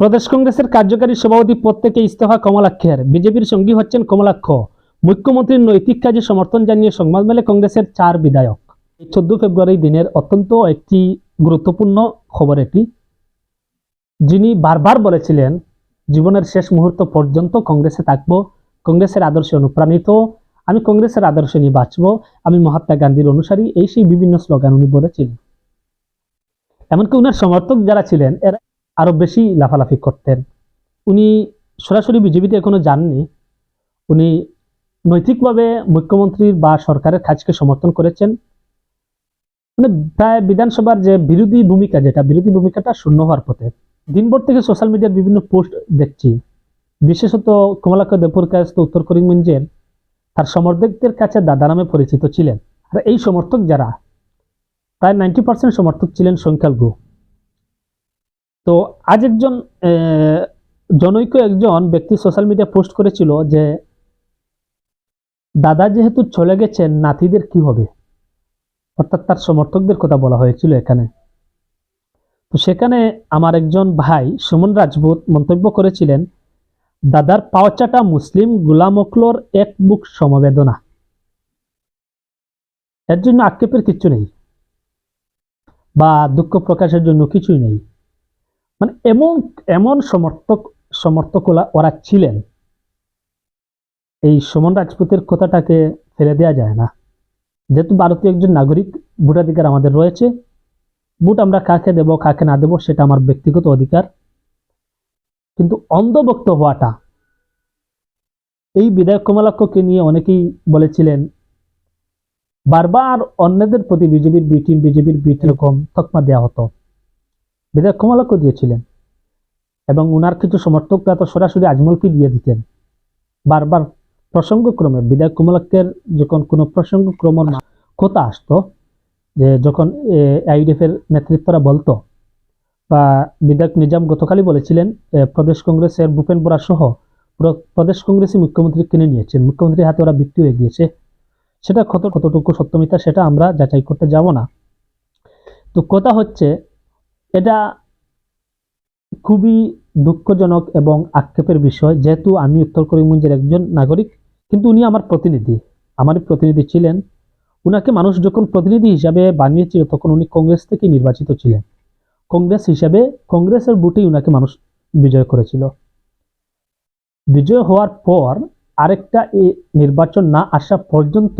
প্রদেশ কংগ্রেসের কার্যকারী সভাপতি পদ থেকে ইস্তফা কমলাক্ষের বিজেপির সঙ্গী হচ্ছেন কমলাক্ষ মুখ্যমন্ত্রীর নৈতিক কাজে সমর্থন জানিয়ে সংবাদ মেলে কংগ্রেসের চার বিধায়ক। চোদ্দ ফেব্রুয়ারি দিনের অত্যন্ত একটি গুরুত্বপূর্ণ খবর এটি যিনি বারবার বলেছিলেন, জীবনের শেষ মুহূর্ত পর্যন্ত কংগ্রেসে থাকব, কংগ্রেসের আদর্শে অনুপ্রাণিত, আমি কংগ্রেসের আদর্শ নিয়ে বাঁচব, আমি মহাত্মা গান্ধীর অনুসারী, এই সেই বিভিন্ন স্লোগান উনি বলেছিলেন এমনকি উনার সমর্থক যারা ছিলেন, এরা আরও বেশি লাফালাফি করতেন। উনি সরাসরি বিজেপিতে এখনও যাননি। উনি নৈতিকভাবে মুখ্যমন্ত্রীর বা সরকারের কাজকে সমর্থন করেছেন। মানে প্রায় বিধানসভার যে বিরোধী ভূমিকা, যেটা বিরোধী ভূমিকাটা শূন্য হওয়ার পথে। দিনভর থেকে সোশ্যাল মিডিয়ার বিভিন্ন পোস্ট দেখছি। বিশেষত কমলাক্ষ দেবপুর কায়স্থ উত্তর করিমগঞ্জের তার সমর্থকদের কাছে দাদা নামে পরিচিত ছিলেন। আর এই সমর্থক যারা, প্রায় নাইনটি পার্সেন্ট সমর্থক ছিলেন সংখ্যালঘু। তো আজ একজন জনৈক একজন ব্যক্তি সোশ্যাল মিডিয়া পোস্ট করেছিল যে, দাদা যেহেতু চলে গেছেন, নাতিদের কি হবে? অর্থাৎ তার সমর্থকদের কথা বলা হয়েছিল এখানে। তো সেখানে আমার একজন ভাই সুমন রাজপুত মন্তব্য করেছিলেন, দাদার পাওচাটা মুসলিম গুলাম অকলোর এক বুক সমবেদনা। এর জন্য আক্ষেপের কিচ্ছু নেই বা দুঃখ প্রকাশের জন্য কিছুই নেই। মানে এমন এমন সমর্থক, সমর্থকলা ওরা ছিলেন। এই সুমন রাজপুতের কথাটাকে ফেলে দেওয়া যায় না। যেহেতু ভারতীয় একজন নাগরিক, ভোটাধিকার আমাদের রয়েছে। ভোট আমরা কাকে দেব, কাকে না দেব, সেটা আমার ব্যক্তিগত অধিকার। কিন্তু অন্ধভক্ত হওয়াটা, এই বিধায়ক কমলাক্ষকে নিয়ে অনেকেই বলেছিলেন, বারবার অন্যদের প্রতি বিজেপির বি টিম, বিজেপির বি টিম এরকম তকমা দেওয়া হতো। বিধায়ক কমলাক্ষ দিয়েছিলেন এবং উনার কিছু সমর্থকরা তো সরাসরি আজমলকে দিয়ে দিতেন। বারবার প্রসঙ্গক্রমে বিধায়ক কমলাক্ষের যখন কোনো প্রসঙ্গক্রমর কথা আসতো, যে যখন আইডিএফ এর নেতৃত্বরা বলতো, বা বিধায়ক নিজাম গতকালই বলেছিলেন প্রদেশ কংগ্রেসের ভূপেন বোরা সহ পুরো প্রদেশ কংগ্রেসই মুখ্যমন্ত্রী কিনে নিয়েছেন। মুখ্যমন্ত্রীর হাতে ওরা বিক্রি হয়ে গিয়েছে। সেটা কত কতটুকু সত্যমিতা, সেটা আমরা যাচাই করতে যাব না। তো কথা হচ্ছে এটা খুবই দুঃখজনক এবং আক্ষেপের বিষয়। যেহেতু আমি উত্তর করিমগঞ্জের একজন নাগরিক, কিন্তু উনি আমার প্রতিনিধি। আমারই প্রতিনিধি ছিলেন। উনাকে মানুষ যখন প্রতিনিধি হিসাবে বানিয়েছিল, তখন উনি কংগ্রেস থেকে নির্বাচিত ছিলেন। কংগ্রেস হিসাবে কংগ্রেসের বুটেই উনাকে মানুষ বিজয় করেছিল। বিজয় হওয়ার পর আরেকটা এই নির্বাচন না আসা পর্যন্ত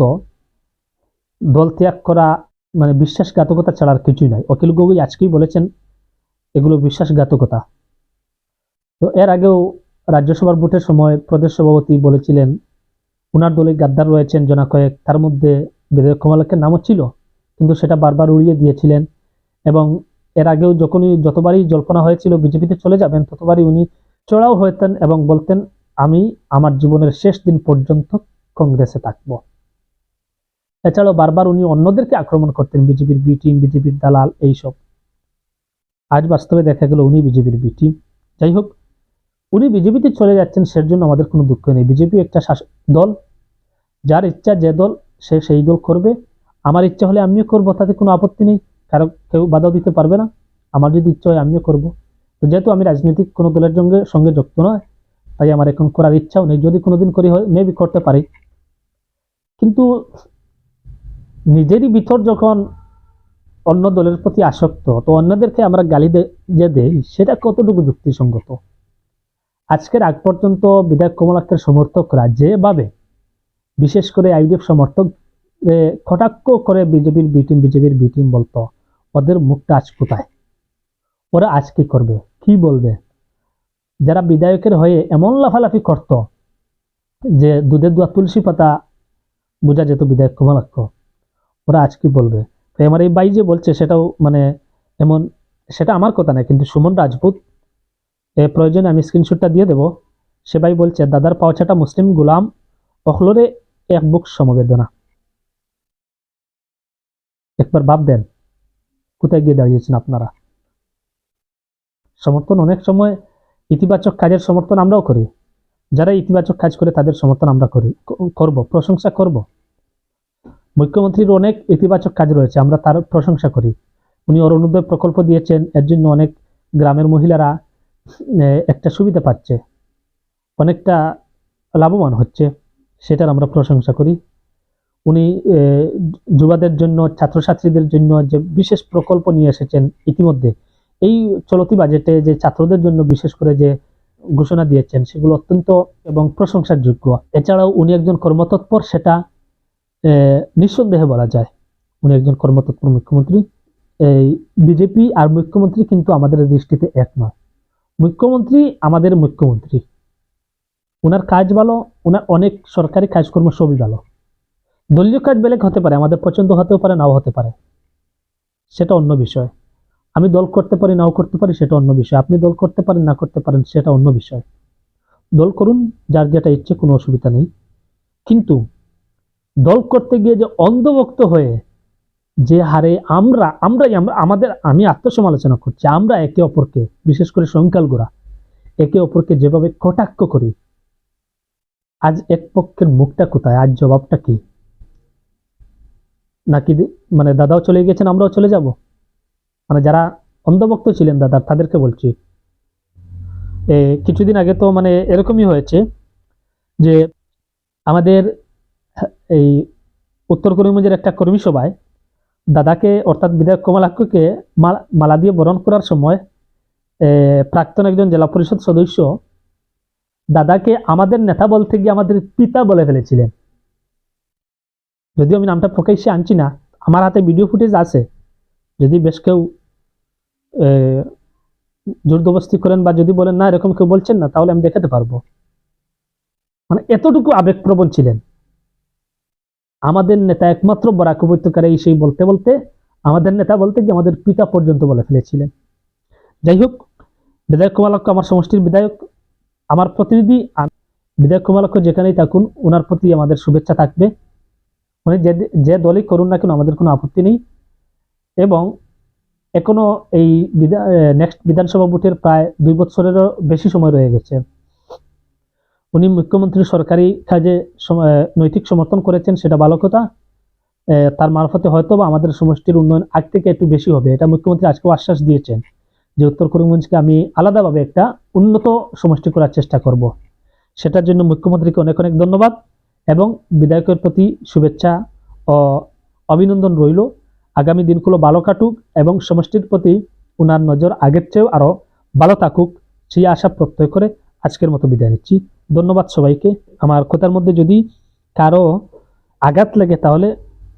দল ত্যাগ করা মানে বিশ্বাসঘাতকতা ছাড়ার কিছুই নাই। অখিল গগৈ আজকেই বলেছেন এগুলো বিশ্বাসঘাতকতা। তো এর আগেও রাজ্যসভার ভোটের সময় প্রদেশ সভাপতি বলেছিলেন, উনার দলে গাদ্দার রয়েছেন জনা কয়েক, তার মধ্যে বিধায়ক কমলাকের নামও ছিল, কিন্তু সেটা বারবার উড়িয়ে দিয়েছিলেন এবং এর আগেও যখনই যতবারই জল্পনা হয়েছিল বিজেপিতে চলে যাবেন, ততবারই উনি চড়াও হতেন এবং বলতেন, আমি আমার জীবনের শেষ দিন পর্যন্ত কংগ্রেসে থাকব। এছাড়াও বারবার উনি অন্যদেরকে আক্রমণ করতেন, বিজেপির বি টিম, বিজেপির দালাল, এইসব। আজ বাস্তবে দেখা গেল উনি বিজেপির বি টিম যাই হোক, উনি বিজেপিতে চলে যাচ্ছেন সের জন্য আমাদের কোনো দুঃখ নেই। বিজেপি একটা দল, যার ইচ্ছা যে দল সে সেই দল করবে। আমার ইচ্ছা হলে আমিও করব, তাতে কোনো আপত্তি নেই। কারও, কেউ বাধা দিতে পারবে না। আমার যদি ইচ্ছা হয় আমিও করব। তো যেহেতু আমি রাজনৈতিক কোনো দলের সঙ্গে সঙ্গে যুক্ত নয়, তাই আমার এখন করার ইচ্ছাও নেই। যদি কোনোদিন করি হয় মেবি করতে পারি। কিন্তু নিজেরই ভিতর যখন অন্য দলের প্রতি আসক্ত, তো অন্যদেরকে আমরা গালি যে দেই, সেটা কতটুকু যুক্তিসঙ্গত? আজকের আগ পর্যন্ত বিধায়ক কমলাক্ষের সমর্থকরা যেভাবে, বিশেষ করে আইডিএফ সমর্থক কটাক্ষ করে বিজেপির বি টিম বিজেপির বি টিম বলতো, ওদের মুখটা আজ কোথায়? ওরা আজ কি করবে? কি বলবে? যারা বিধায়কের হয়ে এমন লাফালাফি করত, যে দুধের দোয়া তুলসী পাতা বোঝা যেত বিধায়ক কমলাক্ষ ওরা আজ কি বলবে? তো আমার এই বাই যে বলছে সেটাও মানে এমন, সেটা আমার কথা না কিন্তু সুমন রাজপুত, এ প্রয়োজনে আমি স্ক্রিনশটটা দিয়ে দেব। সে ভাই বলছে, দাদার পাওছাটা মুসলিম গুলাম, অখলোরে এক বুক সমবেদনা। একবার ভাব দেন, কোথায় গিয়ে দাঁড়িয়েছেন আপনারা? সমর্থন অনেক সময় ইতিবাচক কাজের সমর্থন আমরাও করি। যারা ইতিবাচক কাজ করে তাদের সমর্থন আমরা করি করব, প্রশংসা করব। মুখ্যমন্ত্রীর অনেক ইতিবাচক কাজ রয়েছে, আমরা তার প্রশংসা করি। উনি অরুণোদয় প্রকল্প দিয়েছেন, এর জন্য অনেক গ্রামের মহিলারা একটা সুবিধা পাচ্ছে। অনেকটা লাভবান হচ্ছে, সেটার আমরা প্রশংসা করি। উনি যুবাদের জন্য, ছাত্রছাত্রীদের জন্য যে বিশেষ প্রকল্প নিয়ে এসেছেন ইতিমধ্যে, এই চলতি বাজেটে যে ছাত্রদের জন্য বিশেষ করে যে ঘোষণা দিয়েছেন, সেগুলো অত্যন্ত এবং প্রশংসার যোগ্য। এছাড়াও উনি একজন কর্মতৎপর, সেটা নিঃসন্দেহে বলা যায়। উনি একজন কর্মতৎপর মুখ্যমন্ত্রী। এই বিজেপি আর মুখ্যমন্ত্রী কিন্তু আমাদের দৃষ্টিতে এক নয়। মুখ্যমন্ত্রী আমাদের মুখ্যমন্ত্রী। ওনার কাজ ভালো ওনার অনেক সরকারি কাজকর্ম সবই ভালো। দলীয় কাজ বেলেগ হতে পারে, আমাদের পছন্দ হতেও পারে, নাও হতে পারে। সেটা অন্য বিষয়। আমি দল করতে পারি, নাও করতে পারি, সেটা অন্য বিষয়। আপনি দল করতে পারেন, না করতে পারেন, সেটা অন্য বিষয়। দল করুন, যার যেটা ইচ্ছে, কোনো অসুবিধা নেই। কিন্তু দল করতে গিয়ে যে অন্ধভক্ত হয়ে যে হারে আমরা, আমরাই, আমরা, আমাদের, আমি আত্মসমালোচনা করছি, আমরা একে অপরকে, বিশেষ করে সংখ্যালঘুরা, একে অপরকে যেভাবে কটাক্ষ করি, আজ এক পক্ষের মুখটা কোথায়, আজ জবাবটা কি? নাকি মানে দাদাও চলে গেছেন আমরাও চলে যাব? মানে যারা অন্ধভক্ত ছিলেন দাদার তাদেরকে বলছি। কিছুদিন আগে তো মানে এরকমই হয়েছে যে, আমাদের এই উত্তর করিমগঞ্জের একটা কর্মী সভায় দাদাকে, অর্থাৎ বিধায়ক কমলাক্ষকে মালা মালা দিয়ে বরণ করার সময় প্রাক্তন একজন জেলা পরিষদ সদস্য দাদাকে আমাদের নেতা বলতে গিয়ে আমাদের পিতা বলে ফেলেছিলেন। যদিও আমি নামটা প্রকাশ্যে আনছি না, আমার হাতে ভিডিও ফুটেজ আছে। যদি বেশ কেউ জোরদবস্তি করেন বা যদি বলেন, না, এরকম কেউ বলছেন না, তাহলে আমি দেখাতে পারব। মানে এতটুকু আবেগপ্রবণ ছিলেন। আমাদের নেতা একমাত্র বরাক উপত্যকার এই সেই বলতে বলতে, আমাদের নেতা বলতে গিয়ে আমাদের পিতা পর্যন্ত বলে ফেলেছিলেন। যাই হোক, বিধায়ক কুমালক্ষ আমার সমষ্টির বিধায়ক। আমার প্রতিনিধি বিধায়ক কুমালক্ষ যেখানেই থাকুন ওনার প্রতি আমাদের শুভেচ্ছা থাকবে। উনি যে যে দলই করুন না কেন, আমাদের কোনো আপত্তি নেই। এবং এখনও এই নেক্সট বিধানসভা ভোটের প্রায় দুই বছরেরও বেশি সময় রয়ে গেছে। উনি মুখ্যমন্ত্রীর সরকারি কাজে নৈতিক সমর্থন করেছেন, সেটা ভালো কথা। তার মারফতে হয়তো বা আমাদের সমষ্টির উন্নয়ন আগ থেকে একটু বেশি হবে। এটা মুখ্যমন্ত্রী আজকেও আশ্বাস দিয়েছেন যে উত্তর করিমগঞ্জকে আমি আলাদাভাবে একটা উন্নত সমষ্টি করার চেষ্টা করব। সেটার জন্য মুখ্যমন্ত্রীকে অনেক অনেক ধন্যবাদ এবং বিধায়কের প্রতি শুভেচ্ছা ও অভিনন্দন রইল। আগামী দিনগুলো ভালো কাটুক এবং সমষ্টির প্রতি ওনার নজর আগের চেয়েও আরও ভালো থাকুক, সেই আশা প্রত্যয় করে আজকের মতো বিদায় নিচ্ছি। ধন্যবাদ সবাইকে। আমার কথার মধ্যে যদি কারও আঘাত লাগে তাহলে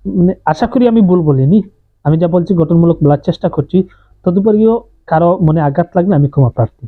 মানে আশা করি আমি ভুল বলিনি। আমি যা বলছি গঠনমূলক বলার চেষ্টা করছি। তদুপরিও কারও মনে আঘাত লাগলে আমি ক্ষমা প্রার্থী।